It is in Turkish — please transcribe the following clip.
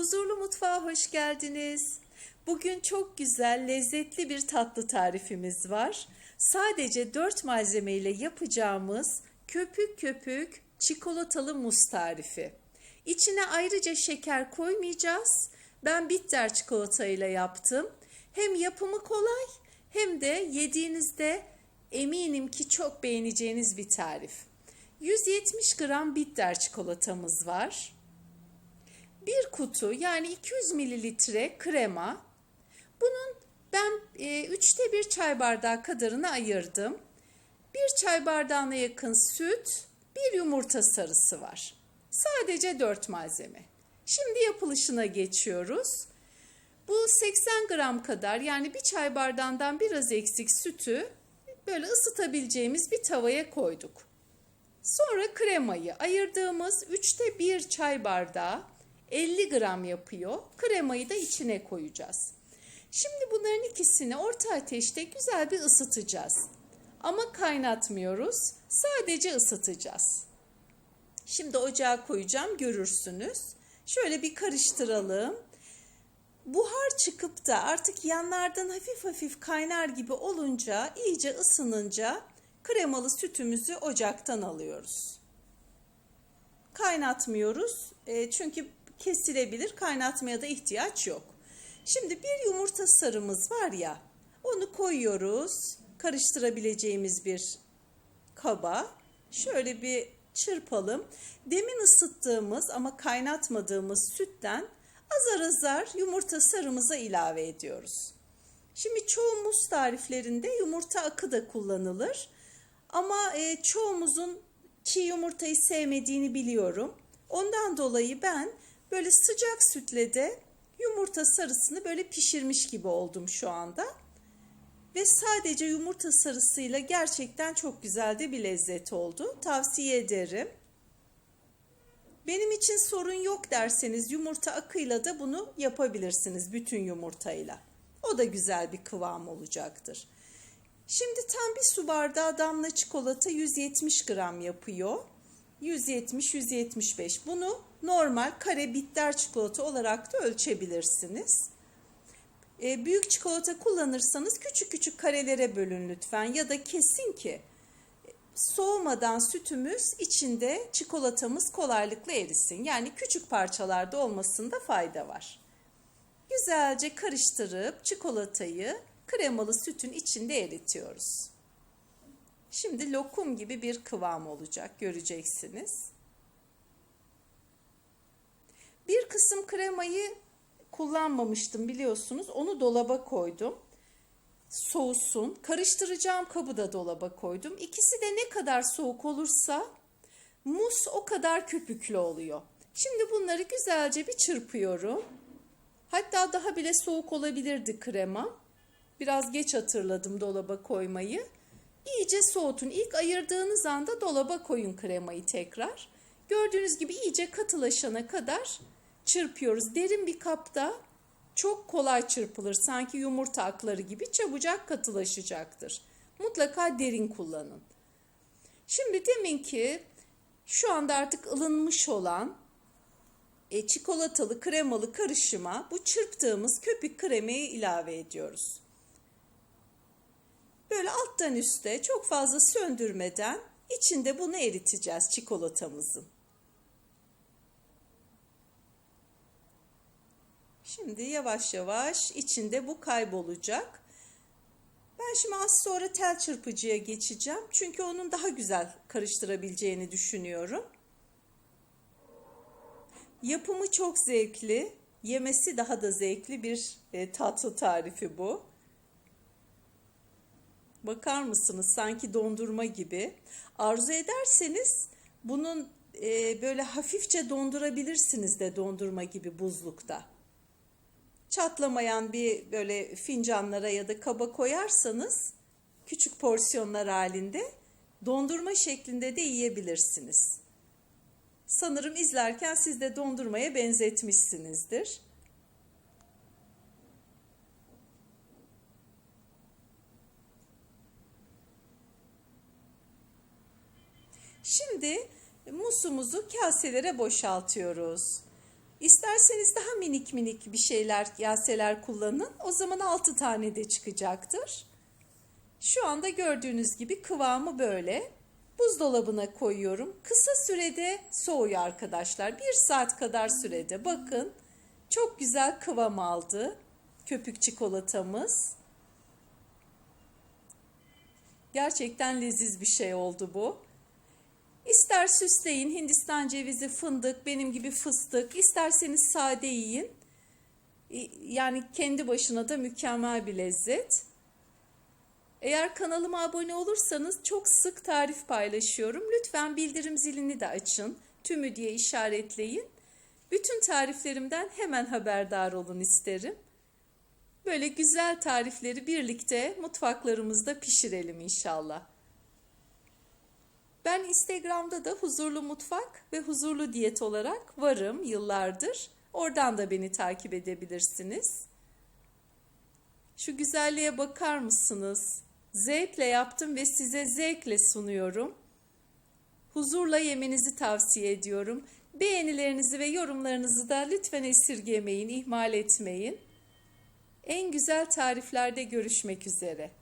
Huzurlu Mutfağa hoş geldiniz. Bugün çok güzel, lezzetli bir tatlı tarifimiz var. Sadece 4 malzeme ile yapacağımız köpük köpük çikolatalı muz tarifi. İçine ayrıca şeker koymayacağız. Ben bitter çikolata ile yaptım. Hem yapımı kolay hem de yediğinizde eminim ki çok beğeneceğiniz bir tarif. 170 gram bitter çikolatamız var. Bir kutu yani 200 mililitre krema. Bunun ben e, üçte bir çay bardağı kadarını ayırdım. Bir çay bardağına yakın süt, bir yumurta sarısı var. Sadece 4 malzeme. Şimdi yapılışına geçiyoruz. Bu 80 gram kadar yani bir çay bardağından biraz eksik sütü böyle ısıtabileceğimiz bir tavaya koyduk. Sonra kremayı ayırdığımız 3'te 1 çay bardağı 50 gram yapıyor. Kremayı da içine koyacağız. Şimdi bunların ikisini orta ateşte güzel bir ısıtacağız. Ama kaynatmıyoruz. Sadece ısıtacağız. Şimdi ocağa koyacağım görürsünüz. Şöyle bir karıştıralım. Buhar çıkıp da artık yanlardan hafif hafif kaynar gibi olunca, iyice ısınınca kremalı sütümüzü ocaktan alıyoruz. Kaynatmıyoruz e, çünkü kesilebilir, kaynatmaya da ihtiyaç yok. Şimdi bir yumurta sarımız var ya, onu koyuyoruz karıştırabileceğimiz bir kaba. Şöyle bir çırpalım. Demin ısıttığımız ama kaynatmadığımız sütten azar azar yumurta sarımıza ilave ediyoruz. Şimdi çoğu muz tariflerinde yumurta akı da kullanılır. Ama e, çoğumuzun çiğ yumurtayı sevmediğini biliyorum. Ondan dolayı ben böyle sıcak sütle de yumurta sarısını böyle pişirmiş gibi oldum şu anda. Ve sadece yumurta sarısıyla gerçekten çok güzel de bir lezzet oldu. Tavsiye ederim. Benim için sorun yok derseniz yumurta akıyla da bunu yapabilirsiniz bütün yumurtayla. O da güzel bir kıvam olacaktır. Şimdi tam bir su bardağı damla çikolata 170 gram yapıyor. 170-175. Bunu normal kare bitter çikolata olarak da ölçebilirsiniz. E, büyük çikolata kullanırsanız küçük küçük karelere bölün lütfen ya da kesin ki soğumadan sütümüz içinde çikolatamız kolaylıkla erisin. Yani küçük parçalarda olmasında fayda var. Güzelce karıştırıp çikolatayı kremalı sütün içinde eritiyoruz. Şimdi lokum gibi bir kıvam olacak göreceksiniz. Bir kısım kremayı kullanmamıştım biliyorsunuz. Onu dolaba koydum. Soğusun. Karıştıracağım kabı da dolaba koydum. İkisi de ne kadar soğuk olursa muz o kadar köpüklü oluyor. Şimdi bunları güzelce bir çırpıyorum. Hatta daha bile soğuk olabilirdi krema. Biraz geç hatırladım dolaba koymayı. İyice soğutun. İlk ayırdığınız anda dolaba koyun kremayı tekrar. Gördüğünüz gibi iyice katılaşana kadar çırpıyoruz. Derin bir kapta çok kolay çırpılır. Sanki yumurta akları gibi çabucak katılaşacaktır. Mutlaka derin kullanın. Şimdi deminki şu anda artık ılınmış olan e, çikolatalı kremalı karışıma bu çırptığımız köpük kremayı ilave ediyoruz. Alttan üste çok fazla söndürmeden içinde bunu eriteceğiz çikolatamızın. Şimdi yavaş yavaş içinde bu kaybolacak. Ben şimdi az sonra tel çırpıcıya geçeceğim. Çünkü onun daha güzel karıştırabileceğini düşünüyorum. Yapımı çok zevkli, yemesi daha da zevkli bir e, tatlı tarifi bu. Bakar mısınız sanki dondurma gibi. Arzu ederseniz bunun e, böyle hafifçe dondurabilirsiniz de dondurma gibi buzlukta. Çatlamayan bir böyle fincanlara ya da kaba koyarsanız küçük porsiyonlar halinde dondurma şeklinde de yiyebilirsiniz. Sanırım izlerken siz de dondurmaya benzetmişsinizdir. Şimdi musumuzu kaselere boşaltıyoruz. İster İsterseniz daha minik minik bir şeyler, kaseler kullanın. O zaman 6 tane de çıkacaktır. Şu anda gördüğünüz gibi kıvamı böyle. Buzdolabına koyuyorum. Kısa sürede soğuyor arkadaşlar. Bir saat kadar sürede. Bakın çok güzel kıvam aldı köpük çikolatamız. Gerçekten leziz bir şey oldu bu. İster süsleyin Hindistan cevizi, fındık, benim gibi fıstık, isterseniz sade yiyin. Yani kendi başına da mükemmel bir lezzet. Eğer kanalıma abone olursanız çok sık tarif paylaşıyorum. Lütfen bildirim zilini de açın. Tümü diye işaretleyin. Bütün tariflerimden hemen haberdar olun isterim. Böyle güzel tarifleri birlikte mutfaklarımızda pişirelim inşallah. Ben Instagram'da da Huzurlu Mutfak ve Huzurlu Diyet olarak varım yıllardır. Oradan da beni takip edebilirsiniz. Şu güzelliğe bakar mısınız? Zevkle yaptım ve size zevkle sunuyorum. Huzurla yemenizi tavsiye ediyorum. Beğenilerinizi ve yorumlarınızı da lütfen esirgemeyin, ihmal etmeyin. En güzel tariflerde görüşmek üzere.